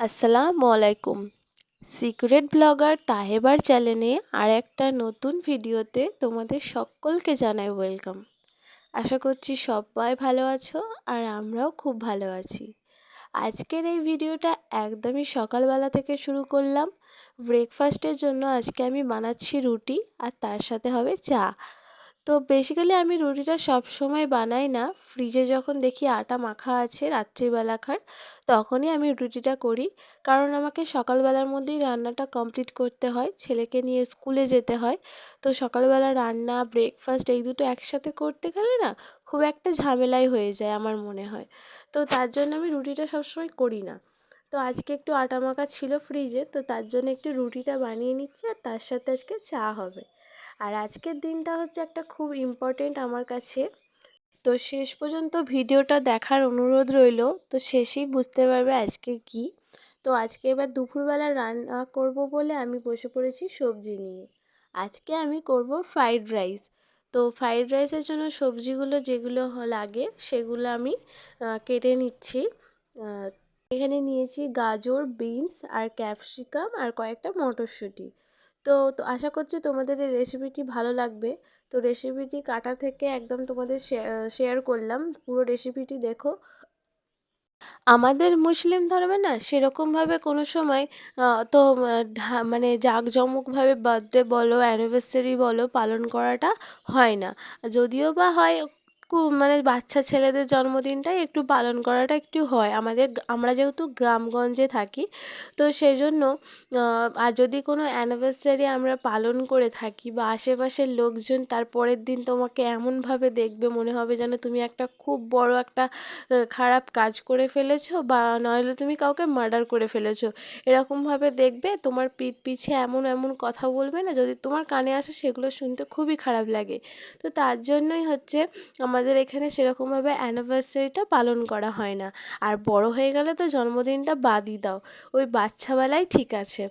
আসসালামু আলাইকুম। Secret blogger তাহেবার চ্যানেলে আর একটা নতুন ভিডিওতে তোমাদের সকলকে জানাই ওয়েলকাম। আশা করছি সবাই ভালো আছো আর আমরাও খুব ভালো আছি। আজকের এই ভিডিওটা একদমই সকালবেলা থেকে শুরু করলাম। ব্রেকফাস্টের জন্য আজকে আমি বানাচ্ছি রুটি আর তার সাথে হবে চা। তো বেসিক্যালি আমি রুটিটা সব সময় বানাই না। ফ্রিজে যখন দেখি আটা মাখা আছে রাত্রিবেলাকার তখনই আমি রুটিটা করি। কারণ আমাকে সকালবেলার মধ্যেই রান্নাটা কমপ্লিট করতে হয়, ছেলেকে নিয়ে স্কুলে যেতে হয়। তো সকালবেলা রান্না ব্রেকফাস্ট এই দুটো একসাথে করতে গেলে না খুব একটা ঝামেলাই হয়ে যায় আমার মনে হয়। তো তার জন্য আমি রুটিটা সবসময় করি না। তো আজকে একটু আটা মাখা ছিল ফ্রিজে তো তার জন্য একটু রুটিটা বানিয়ে নিচ্ছি আর তার সাথে আজকে চা হবে। আর আজকের দিনটা হচ্ছে একটা খুব ইম্পর্টেন্ট আমার কাছে। তো শেষ পর্যন্ত ভিডিওটা দেখার অনুরোধ রইল, তো শেষেই বুঝতে পারবে আজকে কি। তো আজকে এবার দুপুরবেলা রান্না করব বলে আমি বসে পড়েছি সবজি নিয়ে। আজকে আমি করব ফ্রাইড রাইস তো ফ্রাইড রাইসের জন্য সবজিগুলো যেগুলো লাগে সেগুলো আমি কেটে নিচ্ছি। এখানে নিয়েছি গাজর বিনস আর ক্যাপসিকাম আর কয়েকটা মটরশুঁটি। তো তো আশা করছি তোমাদের এই রেসিপিটি ভালো লাগবে। তো রেসিপিটি কাটা থেকে একদম তোমাদের শেয়ার করলাম। পুরো রেসিপিটি দেখো। আমাদের মুসলিম ধর্মে না সেরকমভাবে কোনো সময় তো মানে জাঁকজমকভাবে বার্থডে বলো অ্যানিভার্সারি বলো পালন করাটা হয় না। যদিও বা হয় মানে বাচ্চা ছেলেদের জন্মদিনটাই একটু পালন করাটা একটু হয়। আমাদের আমরা যেহেতু গ্রামগঞ্জে থাকি, তো সেই জন্য আর যদি কোনো অ্যানিভার্সারি আমরা পালন করে থাকি বা আশেপাশের লোকজন তার পরের দিন তোমাকে এমনভাবে দেখবে, মনে হবে যেন তুমি একটা খুব বড় একটা খারাপ কাজ করে ফেলেছো বা নইলে তুমি কাউকে মার্ডার করে ফেলেছো। এরকমভাবে দেখবে, তোমার পিঠ পিছে এমন এমন কথা বলবে না, যদি তোমার কানে আসে সেগুলো শুনতে খুবই খারাপ লাগে। তো তার জন্যই হচ্ছে আমাদের এখানে সেরকমভাবে অ্যানিভার্সারিটা পালন করা হয় না। আর বড় হয়ে গেলে তো জন্মদিনটা বাদই দাও। ওই বাচ্চাবেলায় ঠিক আছে।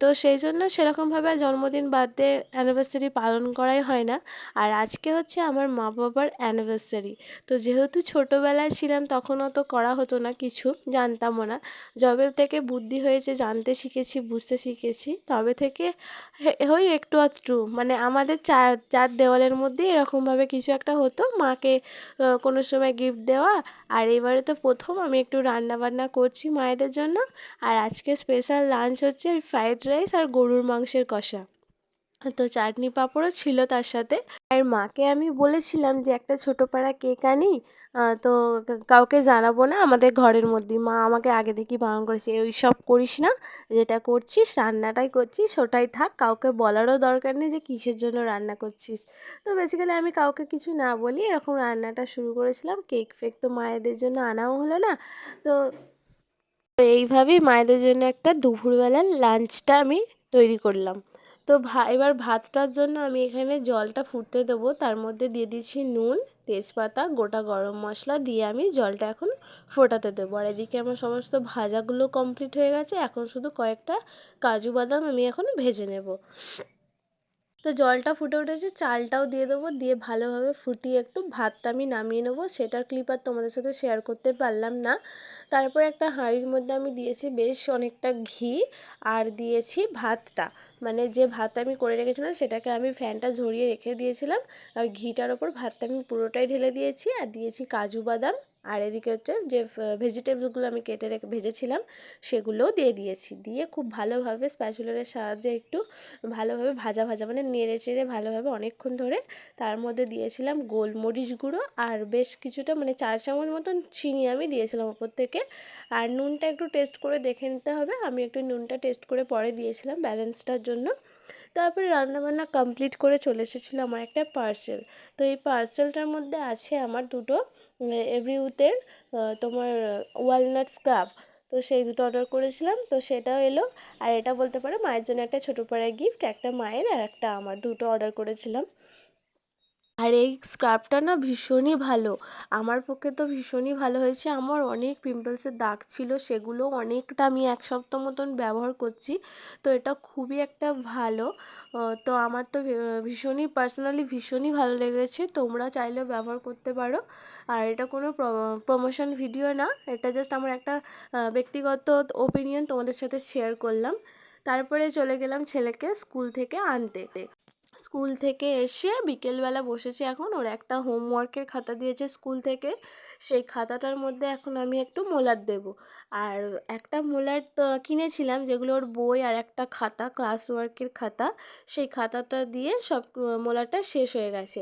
তো সেই জন্য সেরকমভাবে জন্মদিন বার্থডে অ্যানিভার্সারি পালন করাই হয় না। আর আজকে হচ্ছে আমার মা বাবার অ্যানিভার্সারি তো যেহেতু ছোটোবেলায় ছিলাম তখন অত করা হতো না কিছু, জানতামও না। যবে থেকে বুদ্ধি হয়েছে জানতে শিখেছি, বুঝতে শিখেছি, তবে থেকে ওই একটু আধটু। মানে আমাদের চার চার দেওয়ালের মধ্যেই এরকমভাবে কিছু একটা হতো। মাকে কোনো সময় গিফট দেওয়া। আর এবারে তো প্রথম আমি একটু রান্না বান্না করছি মায়েদের জন্য। আর আজকে স্পেশাল লাঞ্চ হচ্ছে ফ্রাইড রাইস আর গরুর মাংসের কষা। তো চাটনি পাঁপড়ও ছিল তার সাথে। আর মাকে আমি বলেছিলাম যে, একটা ছোটো পাড়া কেক আনি তো কাউকে জানাব না, আমাদের ঘরের মধ্যেই। মা আমাকে আগে থেকেই বারণ করেছে ওই সব করিস না, যেটা করছিস, রান্নাটাই করছিস, ওটাই থাক, কাউকে বলারও দরকার নেই যে, কিসের জন্য রান্না করছিস? তো বেসিক্যালি আমি কাউকে কিছু না বলি, এরকম রান্নাটা শুরু করেছিলাম। কেক ফেক তো মায়েদের জন্য আনাও হলো না। তো এইভাবেই মায়েদের জন্য একটা দুপুরবেলার লাঞ্চটা আমি তৈরি করলাম। তো ভা, এবার ভাতটার জন্য আমি এখানে জলটা ফুটতে দেবো। তার মধ্যে দিয়ে দিচ্ছি নুন, তেজপাতা, গোটা গরম মশলা দিয়ে আমি জলটা এখন ফোটাতে দেবো। আর এদিকে আমার সমস্ত ভাজাগুলো কমপ্লিট হয়ে গেছে। এখন শুধু কয়েকটা কাজু বাদাম আমি এখন ভেজে নেব। তো জলটা ফুটে উঠেছে, চালটাও দিয়ে দেবো। দিয়ে ভালোভাবে ফুটিয়ে একটু ভাতটা আমি নামিয়ে নেব। সেটার ক্লিপ আর তোমাদের সাথে শেয়ার করতে পারলাম না। তারপর একটা হাঁড়ির মধ্যে আমি দিয়েছি বেশ অনেকটা ঘি। আর দিয়েছি ভাতটা। মানে যে ভাতটা আমি করে রেখেছিলাম সেটাকে আমি ফ্যানটা ঝরিয়ে রেখে দিয়েছিলাম। আর ঘিটার ওপর ভাতটা আমি পুরোটাই ঢেলে দিয়েছি। আর দিয়েছি কাজু বাদাম। আর এদিকে হচ্ছে যে ভেজিটেবলগুলো আমি কেটে রেখে ভেজেছিলাম, সেগুলোও দিয়ে দিয়েছি। দিয়ে খুব ভালোভাবে স্প্যাচুলারের সাহায্যে একটু ভালোভাবে ভাজা ভাজা মানে নেড়ে চেড়ে ভালোভাবে অনেকক্ষণ ধরে তার মধ্যে দিয়েছিলাম গোলমরিচ গুঁড়ো আর বেশ কিছুটা মানে চার চামচ মতন চিনি আমি দিয়েছিলাম ওপর থেকে। আর নুনটা একটু টেস্ট করে দেখে নিতে হবে। আমি একটু নুনটা টেস্ট করে পরে দিয়েছিলাম ব্যালেন্সটার জন্য। তারপরে রান্নাবান্না কমপ্লিট করে চলে এসেছিল আমার একটা পার্সেল তো এই পার্সেলটার মধ্যে আছে আমার দুটো এভরিউথের তোমার ওয়ালনাট স্ক্রাব তো সেই দুটো অর্ডার করেছিলাম, তো সেটাও এলো। আর এটা বলতে পারো, মায়ের জন্য একটা ছোটো পাড়ার গিফট একটা মায়ের আর একটা আমার। দুটো অর্ডার করেছিলাম। আর এই স্ক্রাবটা না ভীষণই ভালো। আমার পক্ষে তো ভীষণই ভালো হয়েছে। আমার অনেক পিম্পলসের দাগ ছিল, সেগুলো অনেকটা আমি এক সপ্তাহ মতন ব্যবহার করছি। তো এটা খুবই একটা ভালো। তো আমার তো ভীষণই পার্সোনালি ভীষণই ভালো লেগেছে। তোমরা চাইলেও ব্যবহার করতে পারো। আর এটা কোনো প্রমোশন ভিডিও না। এটা জাস্ট আমার একটা ব্যক্তিগত ওপিনিয়ন তোমাদের সাথে শেয়ার করলাম। তারপরে চলে গেলাম ছেলেকে স্কুল থেকে আনতে। স্কুল থেকে এসে বিকেলবেলা বসেছি এখন। ওর একটা হোমওয়ার্কের খাতা দিয়েছে স্কুল থেকে। সেই খাতাটার মধ্যে এখন আমি একটু মোলার দেব। আর একটা মোলার কিনেছিলাম, যেগুলো ওর বই আর একটা খাতা ক্লাস ওয়ার্কের খাতা, সেই খাতাটা দিয়ে সব মোলারটা শেষ হয়ে গেছে।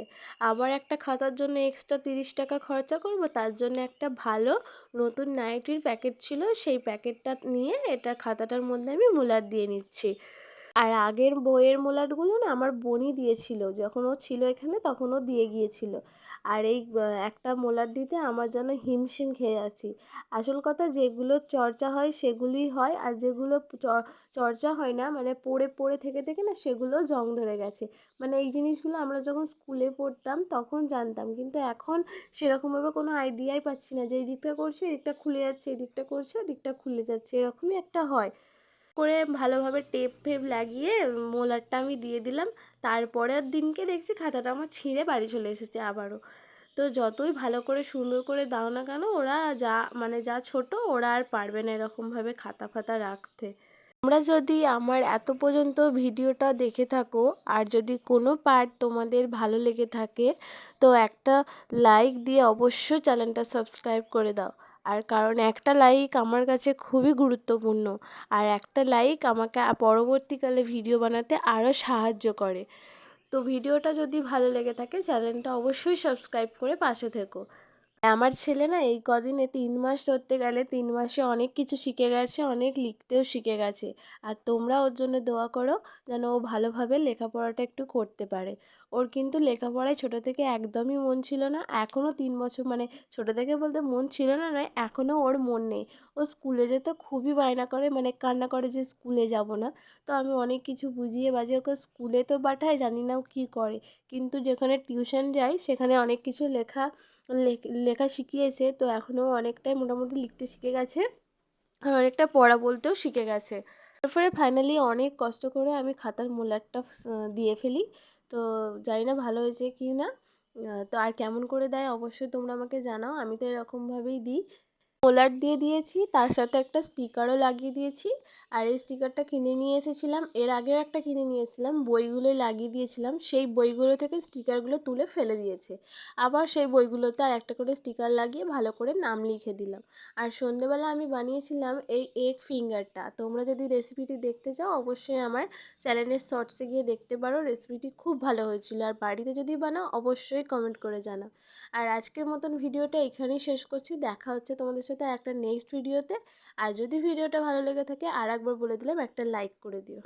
আবার একটা খাতার জন্য এক্সট্রা তিরিশ টাকা খরচা করব, তার জন্য একটা ভালো নতুন নাইটির প্যাকেট ছিল, সেই প্যাকেটটা নিয়ে এটা খাতাটার মধ্যে আমি মোলার দিয়ে নিচ্ছি। আর আগের বইয়ের মোলারগুলো না আমার বোনই দিয়েছিল। যখন ও ছিল এখানে তখন ও দিয়ে গিয়েছিল। আর এই একটা মোলার দিতে আমার যেন হিমশিম খেয়ে আছি। আসল কথা যেগুলো চর্চা হয় সেগুলোই হয় আর যেগুলো চর্চা হয় না মানে পড়ে পড়ে থেকে থেকে না সেগুলো জং ধরে গেছে। মানে এই জিনিসগুলো আমরা যখন স্কুলে পড়তাম তখন জানতাম। কিন্তু এখন সেরকমভাবে কোনো আইডিয়াই পাচ্ছি না যে এই দিকটা করছে, এদিকটা খুলে যাচ্ছে, এদিকটা করছে এদিকটা খুলে যাচ্ছে। এরকমই একটা হয়। করে ভালোভাবে টেপ ফেপ লাগিয়ে মোলারটা আমি দিয়ে দিলাম। তারপরের দিনকে দেখছি খাতাটা আমার ছিঁড়ে বাড়ি চলে এসেছে আবারও। তো যতই ভালো করে সুন্দর করে দাও না কেন, ওরা যা মানে যা ছোট, ওরা আর পারবে না এরকমভাবে খাতা ফাতা রাখতে। তোমরা যদি আমার এত পর্যন্ত ভিডিওটা দেখে থাকো, আর যদি কোনো পার্ট তোমাদের ভালো লেগে থাকে, তো একটা লাইক দিয়ে অবশ্যই চ্যানেলটা সাবস্ক্রাইব করে দাও। আর কারণ একটা লাইক আমার কাছে খুবই গুরুত্বপূর্ণ। আর একটা লাইক আমাকে পরবর্তীকালে ভিডিও বানাতে আরও সাহায্য করে। তো ভিডিওটা যদি ভালো লেগে থাকে চ্যানেলটা অবশ্যই সাবস্ক্রাইব করে পাশে থেকো। আমার ছেলে না এই কদিনে তিন মাস ধরতে গেলে তিন মাসে অনেক কিছু শিখে গেছে, অনেক লিখতেও শিখে গেছে। আর তোমরা ওর জন্য দোয়া করো, যেন ও ভালোভাবে লেখাপড়াটা একটু করতে পারে। ওর কিন্তু লেখাপড়ায় ছোটো থেকে একদমই মন ছিল না। এখনও তিন বছর মানে ছোটো থেকে বলতে মন ছিল না, নয় এখনও ওর মন নেই। ও স্কুলে যেতে, খুবই বায়না করে মানে কান্না করে যে স্কুলে যাব না। তো আমি অনেক কিছু বুঝিয়ে বাজিয়ে ওকে স্কুলে তো পাঠাই, জানি না ও কী করে। কিন্তু যেখানে টিউশন যাই, সেখানে অনেক কিছু লেখা লেখা শিখিয়েছে। তো এখনও অনেকটাই মোটামুটি লিখতে শিখে গেছে। আর অনেকটা পড়া বলতেও শিখে গেছে। তারপরে ফাইনালি অনেক কষ্ট করে আমি খাতার মোলারটা দিয়ে ফেলি। তো জানি না ভালো হয়েছে কি না তো আর কেমন করে দেয় অবশ্যই তোমরা আমাকে জানাও। আমি তো এরকমভাবেই দিই। মোলার দিয়ে দিয়েছি, তার সাথে একটা স্টিকারও লাগিয়ে দিয়েছি। আর এই স্টিকারটা কিনে নিয়ে এসেছিলাম, এর আগেও একটা কিনে নিয়েছিলাম, বইগুলো লাগিয়ে দিয়েছিলাম, সেই বইগুলো থেকে স্টিকারগুলো তুলে ফেলে দিয়েছে। আবার সেই বইগুলোতে আর একটা করে স্টিকার লাগিয়ে ভালো করে নাম লিখে দিলাম। আর সন্ধেবেলা আমি বানিয়েছিলাম এই এগ ফিঙ্গারটা তোমরা যদি রেসিপিটি দেখতে চাও, অবশ্যই আমার চ্যানেলের শর্টসে গিয়ে দেখতে পারো রেসিপিটি খুব ভালো হয়েছিল। আর বাড়িতে যদি বানাও, অবশ্যই কমেন্ট করে জানাও। আর আজকের মতন ভিডিওটা এখানেই শেষ করছি। দেখা হচ্ছে তোমাদের সাথে একটা নেক্সট ভিডিওতে আর যদি ভিডিওটা ভালো লেগে থাকে আর একবার বলে দিলাম একটা লাইক করে দিও।